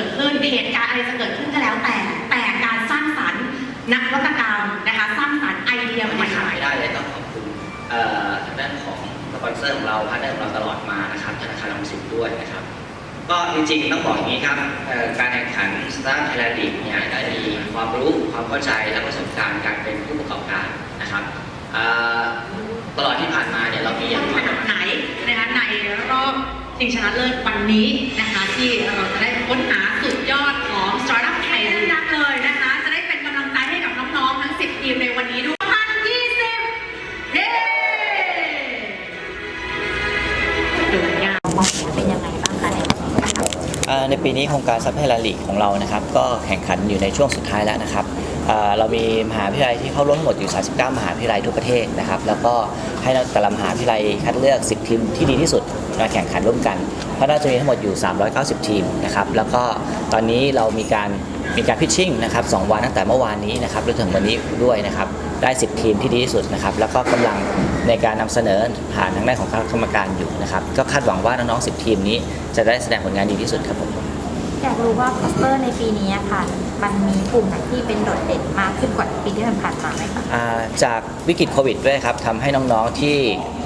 กิดขึ้นเหตุการณ์อะไรจะเกิดขึ้นก็แล้วแต่ แต่การสร้างสรรค์นักวัตกรรมนะคะ สร้างสรรค์ไอเดียไม่ใหม่ขายได้เลยต้องขอบคุณเอ่อทางด้านของสปอนเซอร์ของเราพาร์ทเนอร์ของเราตลอดมานะครับธนาคารออมสินด้วยนะครับ ก็จริงๆต้องบอกอย่างนี้ครับการแข่งขันสตาร์ทไทยแลนด์ลีกเนี่ยได้มีความรู้ความเข้าใจและประสบการณ์การเป็นผู้ประกอบการนะครับตลอดที่ผ่านมาเนี่ยเรามีอย่างขน้อยนาดไหนนะคะในรอบชิงชนะเลิศวันนี้นะคะที่เราจะได้ ค้นหาสุดยอดของ Startup ไทยนักเลยนะคะ จะได้เป็นกำลังใจให้กับน้องๆ ทั้ง 10 ทีมในวันนี้ด้วยพันยี่สิบเย้ดูงานมองเป็นยังไงบ้างคะในวันนี้นะคะอ่าในปีนี้โครงการซับไฮแลนด์ลีกของเรานะครับ ก็แข่งขันอยู่ในช่วงสุดท้ายแล้วนะครับอ่าเรามีมหาวิทยาลัยที่เข้าร่วมทั้งหมดอยู่ 39 มหาวิทยาลัยทั่วประเทศนะครับ แล้วก็ให้แต่ละมหาวิทยาลัยคัดเลือก 10 ทีมที่ดีที่สุด มาแข่งขันร่วมกัน เพราะน่าจะมีทั้งหมดอยู่ 390 ทีมนะครับ แล้วก็ตอนนี้เรามีการมีการพิชชิ่งนะครับสองวันตั้งแต่เมื่อวานนี้นะครับจนถึงวันนี้ด้วยนะครับ ได้ 10 ทีมที่ดีที่สุดนะครับ แล้วก็กำลังในการนำเสนอผ่านทางด้านของคณะกรรมการอยู่นะครับ ก็คาดหวังว่าน้องๆ 10 ทีมนี้จะได้แสดงผลงานดีที่สุดครับผมอยากรู้ว่าคลัสเตอร์ในปีนี้อะค่ะ มันมีกลุ่มไหนที่เป็นโดดเด่นมากขึ้นกว่าปีที่ผ่านๆมาไหมคะอ่าจากวิกฤตโควิดด้วยครับทำให้น้องๆที่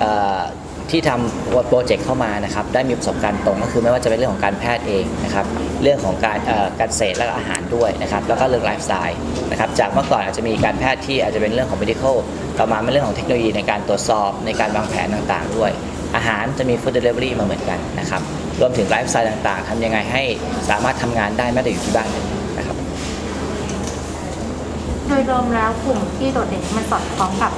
เอ่อ ที่ทำโปรเจกต์เข้ามานะครับได้มีประสบการณ์ตรงก็คือไม่ว่าจะเป็นเรื่องของการแพทย์เองนะครับเรื่องของการเการเกษตรและอาหารด้วยนะครับแล้วก็เรื่องไลฟ์สไตล์นะครับจากเมื่อก่อนอาจจะมีการแพทย์ที่อาจจะเป็นเรื่องของ medical ต่อมาเป็นเรื่องของเทคโนโลยีในการตรวจสอบในการวางแผนต่างๆ ด้วย อาหารจะมี food delivery มาเหมือนกันนะครับรวมถึงไลฟ์สไตล์ต่างๆทำยังไงให้สามารถทำงานได้แม้แต่อยู่ที่บ้านนะครับโดยรวมแล้วกลุ่มที่โดดเด่นมันสอดคล้องกับ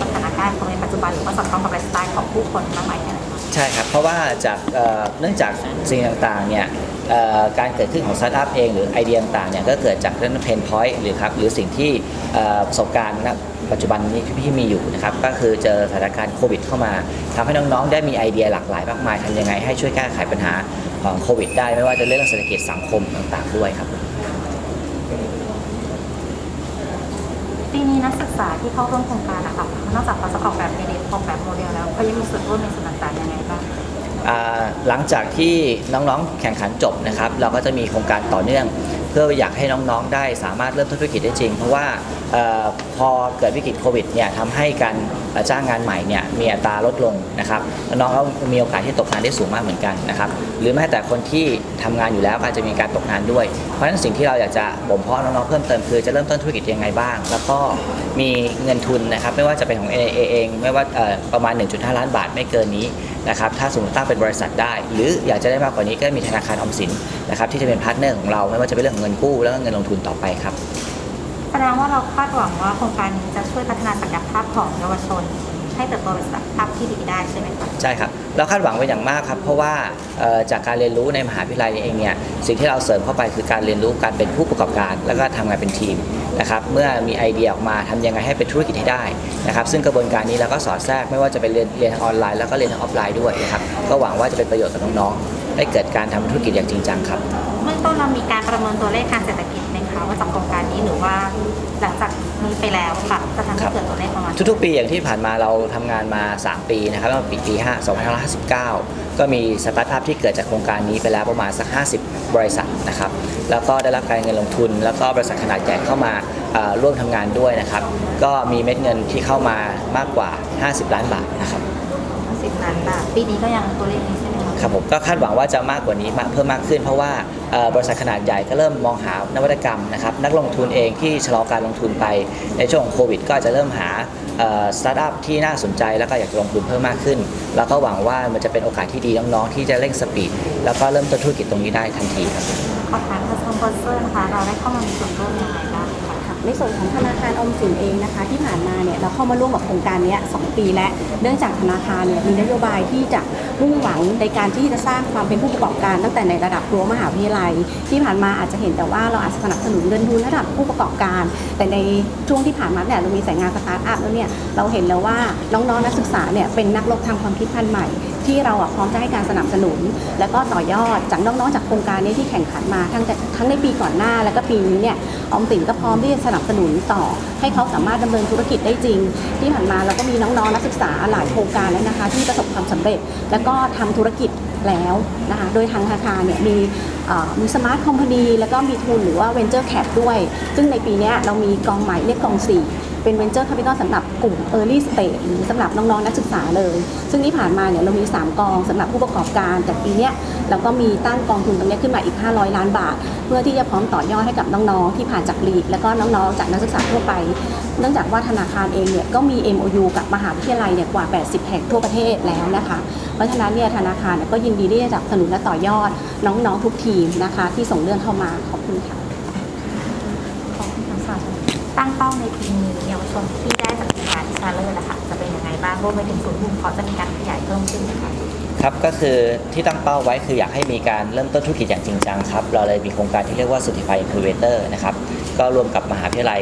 สถานการณ์ของในปัจจุบันหรือว่าสอดคล้องกับไลฟ์สไตล์ของผู้คนมากมายแค่ไหนคะใช่ครับ เพราะว่าจากเอ่อเนื่องจากสิ่งต่างๆเนี่ยเอ่อการเกิดขึ้นของสตาร์ทอัพเองหรือไอเดียต่างๆเนี่ยก็เกิดจากเรื่องเพนพอยต์หรือครับหรือสิ่งที่เอ่อประสบการณ์ณปัจจุบันนี้ที่พี่มีอยู่นะครับก็คือเจอสถานการณ์โควิดเข้ามาทำให้น้องๆ ได้มีไอเดียหลากหลายมากมายทำยังไงให้ช่วยแก้ไขปัญหาของโควิดได้ไม่ว่าจะเรื่องเศรษฐกิจสังคมต่างๆด้วยครับ ปี นักศึกษาที่เข้าร่วมโครงการนะคะนอกจากเขาจะออกแบบไอเดียออกแบบโมเดลแล้วเขายังมีส่วนร่วมในส่วนต่างๆยังไงบ้าง อ่าหลังจากที่น้องๆแข่งขันจบนะครับ เราก็จะมีโครงการต่อเนื่อง เพื่ออยากให้น้องๆได้สามารถเริ่มธุรกิจได้จริง เพราะว่าเออ อเกิดวิกฤตโควิดเนี่ยทำให้การจ้างงานใหม่เนี่ยมีอัตราลดลงนะครับน้องๆก็มีโอกาสที่ตกงานได้สูงมากเหมือนกันนะครับหรือแม้แต่คนที่ทำงานอยู่แล้วอาจจะมีการตกงานด้วย เพราะฉะนั้นสิ่งที่เราอยากจะบ่มเพาะน้องๆเพิ่มเติมคือจะเริ่มต้นธุรกิจยังไงบ้าง แล้วก็มีเงินทุนนะครับไม่ว่าจะเป็นของ AIA เอง ไม่ว่าประมาณ 1.5 ล้านบาทไม่เกินนี้นะครับถ้าสมมติตั้งเป็นบริษัทได้ หรืออยากจะได้มากกว่านี้ก็มีธนาคารออมสินนะครับที่จะเป็นพาร์ทเนอร์ของเราไม่ว่าจะเป็นเรื่องของเงินกู้แล้วก็เงินลงทุนต่อไปครับ แสดงว่าเราคาดหวังว่าโครงการนี้จะช่วยพัฒนาศักยภาพของเยาวชน ให้เติบโตเป็นสตาร์ทอัพที่ดีได้ใช่ไหมคะ ใช่ครับ เราคาดหวังไว้อย่างมากครับ เพราะว่าเอ่อจากการเรียนรู้ในมหาวิทยาลัยเองเนี่ยสิ่งที่เราเสริมเข้าไปคือการเรียนรู้การเป็นผู้ประกอบการ แล้วก็ทำงานเป็นทีมนะครับเมื่อมีไอเดียออกมาทำยังไงให้เป็นธุรกิจให้ได้นะครับซึ่งกระบวนการนี้เราก็สอดแทรกไม่ว่าจะเป็นเรียนเรียนทางออนไลน์แล้วก็เรียนทางออฟไลน์ด้วยนะครับก็หวังว่าจะเป็นประโยชน์กับน้องๆให้เกิดการทำธุรกิจอย่างจริงจังครับเบื้องต้นเรามีการประเมินตัวเลขทางเศรษฐกิจไหม คะว่าจากโครงการนี้หรือว่าหลังจากนี้ไปแล้วค่ะจะทำให้เกิดตัวเลขประมาณทุกๆ ปีอย่างที่ผ่านมาเราทำงานมา 3 ปีนะครับตั้งแต่ปีปี5 2559 ก็มีสตาร์ทอัพที่เกิดจากโครงการนี้ไปแล้วประมาณสัก 50 บริษัทนะครับแล้วก็ได้รับการเงินลงทุน แล้วก็บริษัทขนาดใหญ่เข้ามาเอ่อร่วมทำงานด้วยนะครับก็มีเม็ดเงินที่เข้ามามากกว่า 50 ล้านบาทนะครับสิบล้านบาทปีนี้ก็ยังตัวเลขนี้ใช่ไหม คะครับผมก็คาดหวังว่าจะมากกว่านี้มากเพิ่มมากขึ้น เพราะว่าเอ่อบริษัทขนาดใหญ่ก็เริ่มมองหานวัตกรรมนะครับนักลงทุนเองที่ชะลอการลงทุนไปในช่วงของโควิด ก็อาจจะเริ่มหาสตาร์ทอัพที่น่าสนใจแล้วก็อยากจะลงทุนเพิ่มมากขึ้น แล้วก็หวังว่ามันจะเป็นโอกาสที่ดีน้องๆ ที่จะเร่งสปีดแล้วก็เริ่มต้นธุรกิจตรงนี้ได้ทันทีครับขอถามทางสปอนเซอร์นะคะเราได้เข้ามามีส่วนร่วมยังไงบ้างคะค่ะในส่วนของธนาคารออมสินเองนะคะ ที่ผ่านมาเนี่ยเราเข้ามาร่วมกับโครงการเนี้ยสองปีแล้ว เนื่องจากธนาคารเนี่ยมีนโยบายที่จะมุ่งหวังในการที่จะสร้างความเป็นผู้ประกอบการตั้งแต่ในระดับรั้วมหาวิทยาลัย ที่ผ่านมาอาจจะเห็นแต่ว่าเราอาจจะสนับสนุนเงินทุนระดับผู้ประกอบการ แต่ในช่วงที่ผ่านมาเนี่ยเรามีสายงานสตาร์ทอัพแล้วเนี่ยเราเห็นแล้วว่าน้องๆนักศึกษาเนี่ยเป็นนักลบทางความคิดพันใหม่ ที่เราพร้อมจะให้การสนับสนุน แล้วก็ต่อยอดจากน้องๆจากโครงการนี้ที่แข่งขันมาทั้งทั้งในปีก่อนหน้าแล้วก็ปีนี้เนี่ยออมสินก็พร้อมที่จะสนับสนุนต่อ ให้เขาสามารถดำเนินธุรกิจได้จริง ที่ผ่านมาเราก็มีน้องๆนักศึกษาหลายโครงการแล้วนะคะที่ประสบความสำเร็จ แล้วก็ทำธุรกิจแล้วนะคะโดยทางธนาคารเนี่ยมีมีสมาร์ทคอมพานีแล้วก็มีทุนหรือว่า Venture Cap ด้วย ซึ่งในปีนี้เรามีกองใหม่เรียกกอง 4 เป็น Venture Capital สำหรับกลุ่ม Early Stage หรือสำหรับน้องๆนักศึกษาเลย ซึ่งที่ผ่านมาเนี่ยเรามี 3 กองสำหรับผู้ประกอบการ แต่ปีนี้เราก็มีตั้งกองทุนตรงนี้ขึ้นมาอีก 500 ล้านบาท เพื่อที่จะพร้อมต่อยอดให้กับน้องๆ ที่ผ่านจากลีดแล้วก็น้องๆ จากนักศึกษาทั่วไป เนื่องจากว่าธนาคารเองเนี่ยก็มี MOU กับมหาวิทยาลัยเนี่ยกว่า 80 แห่งทั่วประเทศแล้วนะคะ เพราะฉะนั้นเนี่ยธนาคารเนี่ยก็ยินดีที่จะสนับสนุนและต่อยอดน้องๆทุกทีมนะคะ ที่ส่งเรื่องเข้ามาขอบคุณค่ะของคุณทั้งสองตั้งเป้าในปีนี้เยาวชนที่ได้จากงานที่ชาเลอร์นะคะจะเป็นยังไงบ้างรวมไปถึงศูนย์บุญเพาะจะมีการขยายเพิ่มขึ้นนะคะครับก็คือที่ตั้งเป้าไว้คืออยากให้มีการเริ่มต้นธุรกิจอย่างจริงจังครับ เราเลยมีโครงการที่เรียกว่า Certified Incubator นะครับ ก็รวมกับมหาวิทยาลัย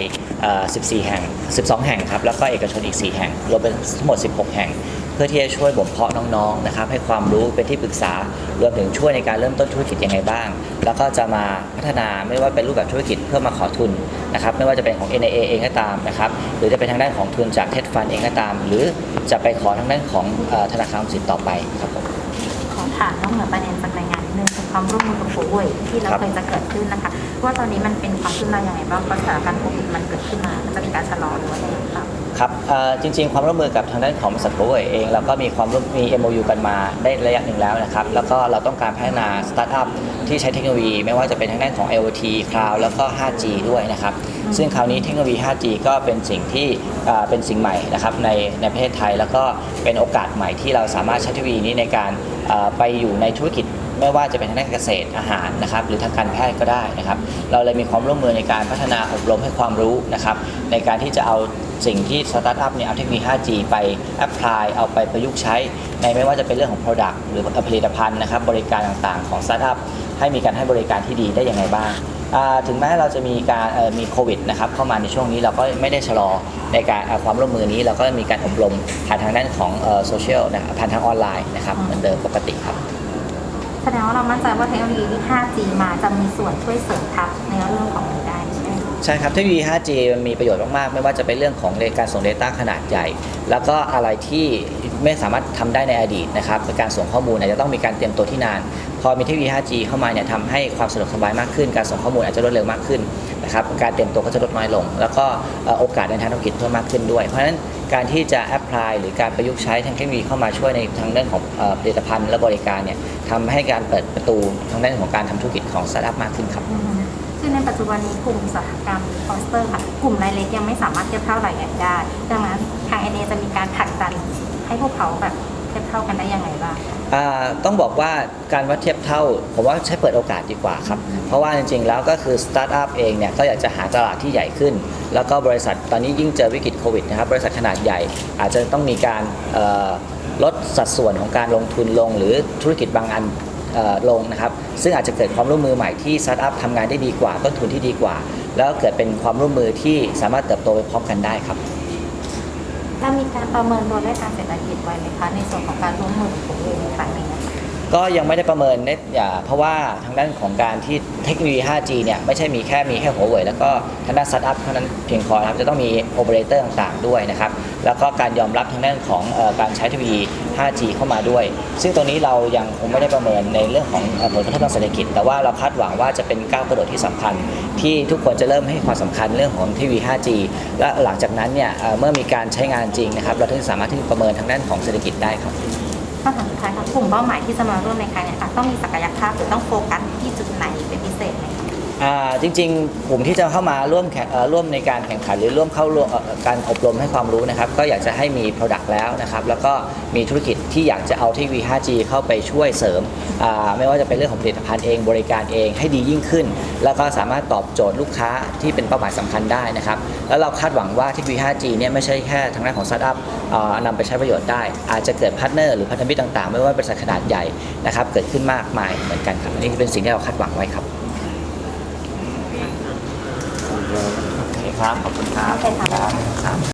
14 แห่ง 12 แห่งครับ แล้วก็เอกชนอีก 4 แห่ง รวมเป็นทั้งหมด 16 แห่ง เพื่อที่จะช่วยบ่มเพาะน้องๆ นะครับ ให้ความรู้เป็นที่ปรึกษา รวมถึงช่วยในการเริ่มต้นธุรกิจยังไงบ้าง แล้วก็จะมาพัฒนาไม่ว่าเป็นรูปแบบธุรกิจเพื่อมาขอทุนนะครับ ไม่ว่าจะเป็นของ NAA เองก็ตามนะครับ หรือจะเป็นทางด้านของทุนจากเท d ฟันเองก็ตาม หรือจะไปขอทางด้านของธนาคารสินต่อไปครับผม ขอถามน้อกเหนือประเด็นจาก ความร่วมมือกับผู้ป่วยที่เราครับเคยจะเกิดขึ้นนะคะ ว่าตอนนี้มันเป็นความคืบหน้ายังไงบ้างเพราะสถานการณ์โควิดมันเกิดขึ้นมามันจะมีการชะลอหรือว่าอะไรหรือเปล่าครับเอ่อจริง ๆ ความร่วมมือกับทางด้านของบริษัทโคเวเองเราก็มีความร่วมมี MOU กันมาได้ระยะหนึ่งแล้วนะครับ แล้วก็เราต้องการพัฒนาสตาร์ทอัพที่ใช้เทคโนโลยี ไม่ว่าจะเป็นทางด้านของ IoT Cloud แล้วก็ 5G ด้วยนะครับ ซึ่งคราวนี้เทคโนโลยี 5G ก็เป็นสิ่งที่เอ่อเป็นสิ่งใหม่นะครับในในประเทศไทย แล้วก็เป็นโอกาสใหม่ที่เราสามารถใช้เทคโนโลยีนี้ในการเอ่อไปอยู่ในธุรกิจ ไม่ว่าจะเป็นทางด้านเกษตรอาหารนะครับหรือทางการแพทย์ก็ได้นะครับ เราเลยมีความร่วมมือในการพัฒนาอบรมให้ความรู้นะครับในการที่จะเอาสิ่งที่สตาร์ทอัพเนี่ยเอาเทคโนโลยี 5G ไปแอพพลายเอาไปประยุกต์ใช้ ในไม่ว่าจะเป็นเรื่องของ Product หรือผลิตภัณฑ์นะครับบริการต่างๆ ของสตาร์ทอัพให้มีการให้บริการที่ดีได้อย่างไรบ้างถึงแม้เราจะมีการมีโควิดนะครับเข้ามาในช่วงนี้เราก็ไม่ได้ชะลอในการความร่วมมือนี้เราก็มีการอบรมผ่านทางด้านของโซเชียลผ่านทางออนไลน์นะครับเหมือนเดิมปกติครับ แสดงว่าเรามั่นใจว่าเทคโนโลยีที่ 5G มาจะมีส่วนช่วยเสริมทับในเรื่องของนี้ได้ ใช่ครับเทคโนโลยี 5G มันมีประโยชน์มาก ๆ ไม่ว่าจะเป็นเรื่องของการส่ง Data ขนาดใหญ่ แล้วก็อะไรที่ไม่สามารถทำได้ในอดีตนะครับการส่งข้อมูลอาจจะต้องมีการเตรียมตัวที่นาน พอมีเทคโนโลยี 5G เข้ามาเนี่ยทำให้ความสะดวกสบายมากขึ้น การส่งข้อมูลอาจจะรวดเร็วมากขึ้นนะครับการเตรียมตัวก็จะลดน้อยลง แล้วก็โอกาสในทางธุรกิจเพิ่มมากขึ้นด้วย เพราะฉะนั้นการที่จะแอพพลายหรือการประยุกต์ใช้ทางเทคโนโลยีเข้ามาช่วยในทางด้านของเอ่อผลิตภัณฑ์และบริการเนี่ยทำให้การเปิดประตูทางด้านของการทำธุรกิจของสตาร์ทอัพมากขึ้นครับ อืมซึ่งในปัจจุบันนี้กลุ่มอุตสาหกรรมคอสเตอร์ค่ะกลุ่มรายเล็กยังไม่สามารถเทียบเท่ารายใหญ่ได้ ดังนั้นทางเอเนจะมีการผลักดันให้พวกเขาแบบเทียบเท่ากันได้ยังไงบ้างอ่าต้องบอกว่าการวัดเทียบเท่า ผมว่าใช้เปิดโอกาสดีกว่าครับ เพราะว่าจริงๆ แล้วก็คือสตาร์ทอัพเองเนี่ยก็อยากจะหาตลาดที่ใหญ่ขึ้น แล้วก็บริษัทตอนนี้ยิ่งเจอวิกฤตโควิดนะครับบริษัทขนาดใหญ่ อาจจะต้องมีการลดสัดส่วนของการลงทุนลง หรือธุรกิจบางอัน ลงนะครับ ซึ่งอาจจะเกิดความร่วมมือใหม่ที่สตาร์ทอัพทำงานได้ดีกว่า ต้นทุนที่ดีกว่า แล้วเกิดเป็นความร่วมมือที่สามารถเติบโตไปพร้อมกันได้ครับเรามีการประเมินตัวเลขทางเศรษฐกิจไว้ไหมคะในส่วนของการร่วมมือของเองในครั้งนี้นะคะก็ยังไม่ได้ประเมินเน็ตอย่าเพราะว่าทางด้านของการที่เทคโนโลยี 5G เนี่ยไม่ใช่มีแค่มีแค่หัวเว่ยแล้วก็ทางด้านสตาร์ทอัพเท่านั้นเพียงพอนะครับจะต้องมีโอเปอเรเตอร์ต่างๆด้วยนะครับ แล้วก็การยอมรับทางด้านของอการใช้ทคโนโลยี 5G เข้ามาด้วย ซึ่งตรงนี้เรายังคงไม่ได้ประเมินในเรื่องของผลกระทบทางเศรษฐกิจ แต่ว่าเราคาดหวังว่าจะเป็นก้าวกระโดดที่สำคัญ ที่ทุกคนจะเริ่มให้ความสำคัญเรื่องของทคโนโลยี 5G และหลังจากนั้นเนี่ยเอ่อเมื่อมีการใช้งานจริงนะครับเราถึงสามารถที่จะประเมินทางด้านของเศรษฐกิจได้ครับคำถามสุดท้ายค่ะกลุ่มเป้าหมายที่จะมาร่วมในครั้งนี้ค่ะต้องมีศักยภาพหรือต้องโฟกัสที่จุดไหน อ่าจริงๆกลุ่มที่จะเข้ามาร่วมแข่งเอ่อร่วมในการแข่งขันหรือร่วมเข้าร่วมเอ่อการอบรมให้ความรู้นะครับ ก็อยากจะให้มี Product แล้วนะครับ แล้วก็มีธุรกิจที่อยากจะเอาเทคโนโลยี 5G เข้าไปช่วยเสริมอ่าไม่ว่าจะเป็นเรื่องของผลิตภัณฑ์เองบริการเองให้ดียิ่งขึ้น แล้วก็สามารถตอบโจทย์ลูกค้าที่เป็นเป้าหมายสำคัญได้นะครับ แล้วเราคาดหวังว่าเทคโนโลยี 5G เนี่ยไม่ใช่แค่ทางด้านของสตาร์ทอัพนำไปใช้ประโยชน์ได้ อาจจะเกิดพาร์ทเนอร์หรือพันธมิตรต่างๆ ไม่ว่าบริษัทขนาดใหญ่นะครับเกิดขึ้นมากมายเหมือนกันครับอันนี้เป็นสิ่งที่เราคาดหวังไว้ครับ โอเคครับ ขอบคุณครับโอเคค่ะ ครับ